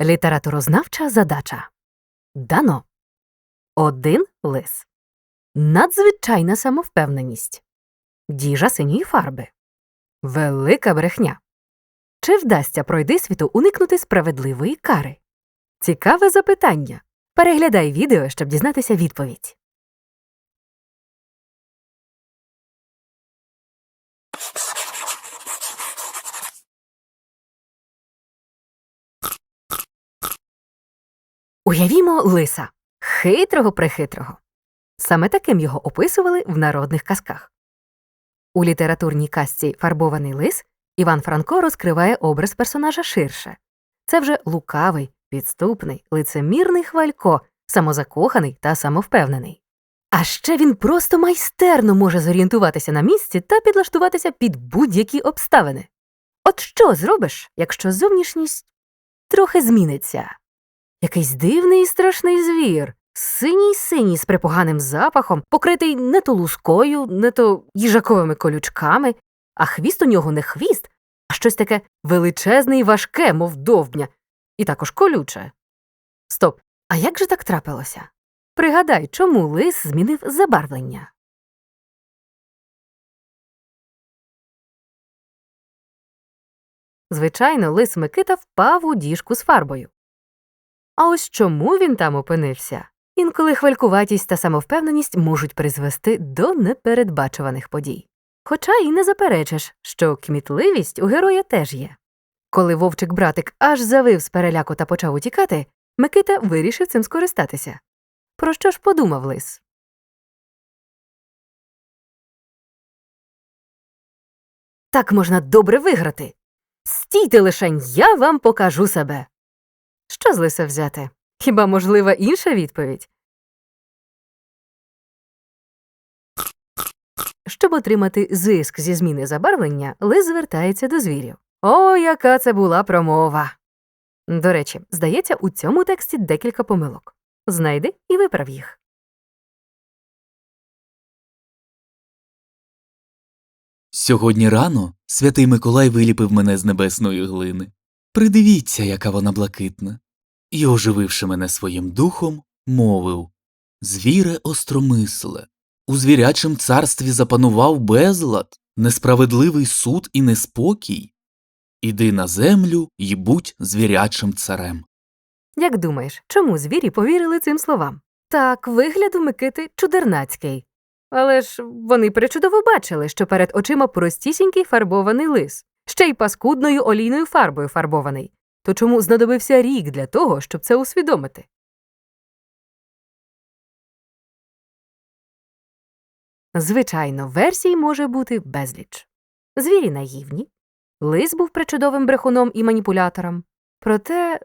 Літературознавча задача. Дано. Один лис. Надзвичайна самовпевненість. Діжа синьої фарби. Велика брехня. Чи вдасться пройдисвіту уникнути справедливої кари? Цікаве запитання. Переглядай відео, щоб дізнатися відповідь. Уявімо лиса хитрого прихитрого. Саме таким його описували в народних казках. У літературній казці Фарбований лис Іван Франко розкриває образ персонажа ширше. Це вже лукавий, підступний, лицемірний хвалько, самозакоханий та самовпевнений. А ще він просто майстерно може зорієнтуватися на місці та підлаштуватися під будь-які обставини. От що зробиш, якщо зовнішність трохи зміниться? Якийсь дивний і страшний звір, синій синій з припоганим запахом, покритий не то лускою, не то їжаковими колючками, а хвіст у нього не хвіст, а щось таке величезне і важке, мов довбня, і також колюче. Стоп, а як же так трапилося? Пригадай, чому лис змінив забарвлення. Звичайно, лис Микита впав у діжку з фарбою. А ось чому він там опинився? Інколи хвалькуватість та самовпевненість можуть призвести до непередбачуваних подій. Хоча і не заперечиш, що кмітливість у героя теж є. Коли вовчик братик аж завив з переляку та почав утікати, Микита вирішив цим скористатися. Про що ж подумав лис? Так можна добре виграти. Стійте лишень, я вам покажу себе. Що з лиса взяти? Хіба можлива інша відповідь? Щоб отримати зиск зі зміни забарвлення, лис звертається до звірів. О, яка це була промова. До речі, здається, у цьому тексті декілька помилок. Знайди і виправ їх. Сьогодні рано святий Миколай виліпив мене з небесної глини. Придивіться, яка вона блакитна. І, ожививши мене своїм духом, мовив Звіре остромисле, у звірячим царстві запанував безлад, несправедливий суд і неспокій. Іди на землю і будь звірячим царем. Як думаєш, чому звірі повірили цим словам? Так, вигляд у Микити чудернацький. Але ж вони причудово бачили, що перед очима простісінький фарбований лис, ще й паскудною олійною фарбою фарбований. То чому знадобився рік для того, щоб це усвідомити? Звичайно, версій може бути безліч. Звірі наївні. Лис був причудовим брехуном і маніпулятором. Проте,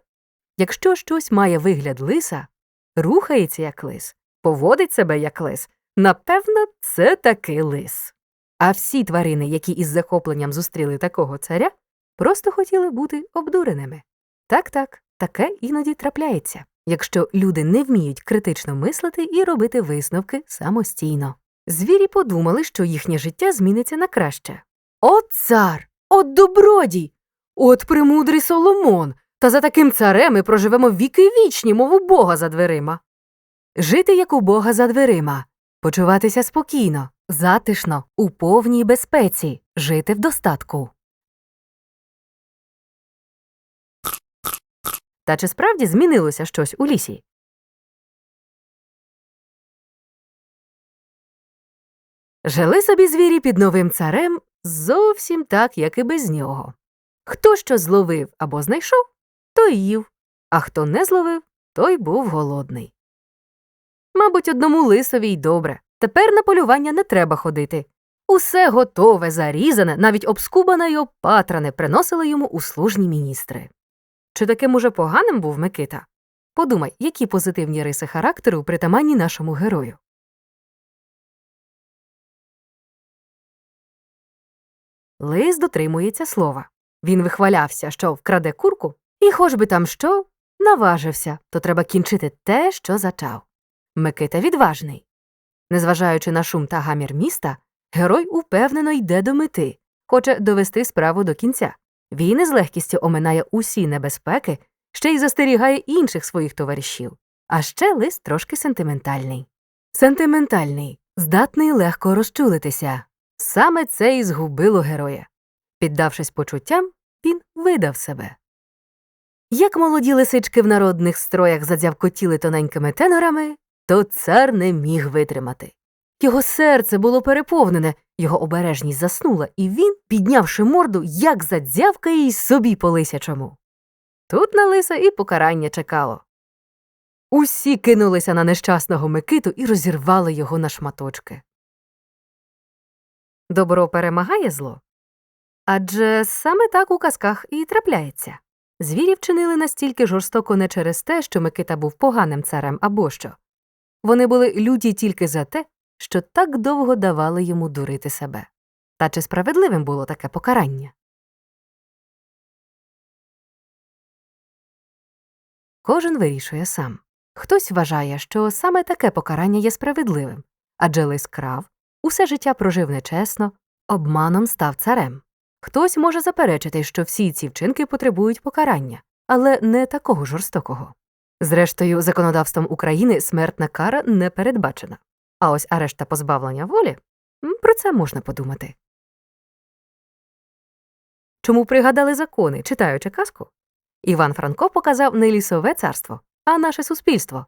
якщо щось має вигляд лиса, рухається як лис, поводить себе як лис, напевно, це таки лис. А всі тварини, які із захопленням зустріли такого царя, просто хотіли бути обдуреними. Так так, таке іноді трапляється, якщо люди не вміють критично мислити і робити висновки самостійно. Звірі подумали, що їхнє життя зміниться на краще. От цар! От добродій! От премудрий Соломон! Та за таким царем ми проживемо віки вічні, мов у Бога за дверима. Жити як у Бога за дверима, почуватися спокійно, затишно, у повній безпеці, жити в достатку. Та чи справді змінилося щось у лісі? Жили собі звірі під новим царем зовсім так, як і без нього. Хто що зловив або знайшов, той їв, а хто не зловив, той був голодний. Мабуть, одному лисові й добре. Тепер на полювання не треба ходити. Усе готове, зарізане, навіть обскубане й опатране приносили йому услужні міністри. Чи таким уже поганим був Микита? Подумай, які позитивні риси характеру притаманні нашому герою. Лис дотримується слова. Він вихвалявся, що вкраде курку, і хоч би там що, наважився, то треба кінчити те, що зачав. Микита відважний. Незважаючи на шум та гамір міста, герой упевнено йде до мети, хоче довести справу до кінця. Він із легкістю оминає усі небезпеки ще й застерігає інших своїх товаришів. А ще лис трошки сентиментальний. Сентиментальний, здатний легко розчулитися. Саме це і згубило героя. Піддавшись почуттям, він видав себе. Як молоді лисички в народних строях задзявкотіли тоненькими тенорами, то цар не міг витримати. Його серце було переповнене, його обережність заснула, і він, піднявши морду, як задзявкає й собі по лисячому. Тут на лиса і покарання чекало. Усі кинулися на нещасного Микиту і розірвали його на шматочки. Добро перемагає зло? Адже саме так у казках і трапляється. Звірі вчинили настільки жорстоко не через те, що Микита був поганим царем або що. Вони були люті тільки за те, що так довго давали йому дурити себе. Та чи справедливим було таке покарання? Кожен вирішує сам. Хтось вважає, що саме таке покарання є справедливим, адже лис крав, усе життя прожив нечесно, обманом став царем. Хтось може заперечити, що всі ці вчинки потребують покарання, але не такого жорстокого. Зрештою, законодавством України смертна кара не передбачена. А ось арешт та позбавлення волі про це можна подумати. Чому пригадали закони, читаючи казку? Іван Франко показав не лісове царство, а наше суспільство.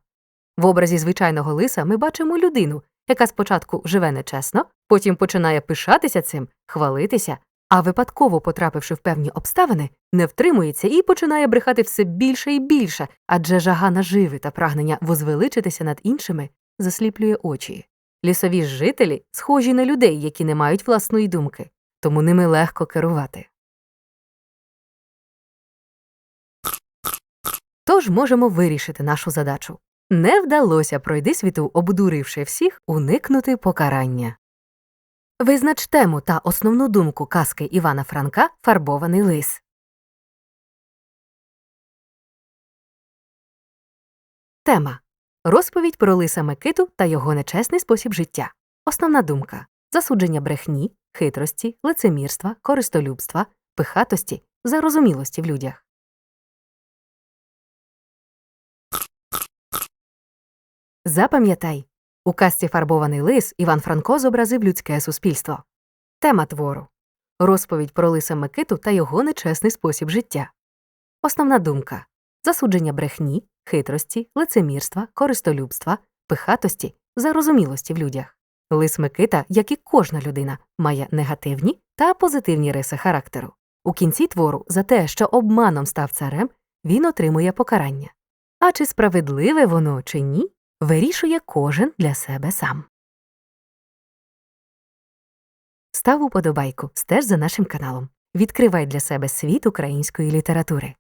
В образі звичайного лиса ми бачимо людину, яка спочатку живе нечесно, потім починає пишатися цим, хвалитися, а випадково потрапивши в певні обставини, не втримується і починає брехати все більше і більше, адже жага наживи та прагнення возвеличитися над іншими засліплює очі. Лісові жителі схожі на людей, які не мають власної думки, тому ними легко керувати. Тож можемо вирішити нашу задачу. Не вдалося пройди світу, обдуривши всіх, уникнути покарання. Визнач тему та основну думку казки Івана Франка Фарбований лис. Тема Розповідь про лиса Микиту та його нечесний спосіб життя. Основна думка засудження брехні, хитрості, лицемірства, користолюбства, пихатості, зарозумілості в людях. Запам'ятай, у казці Фарбований лис Іван Франко зобразив людське суспільство. Тема твору розповідь про лиса Микиту та його нечесний спосіб життя. Основна думка засудження брехні, хитрості, лицемірства, користолюбства, пихатості, зарозумілості в людях. Лис Микита, як і кожна людина, має негативні та позитивні риси характеру. У кінці твору за те, що обманом став царем, він отримує покарання. А чи справедливе воно чи ні, вирішує кожен для себе сам. Став уподобайку, стеж за нашим каналом. Відкривай для себе світ української літератури.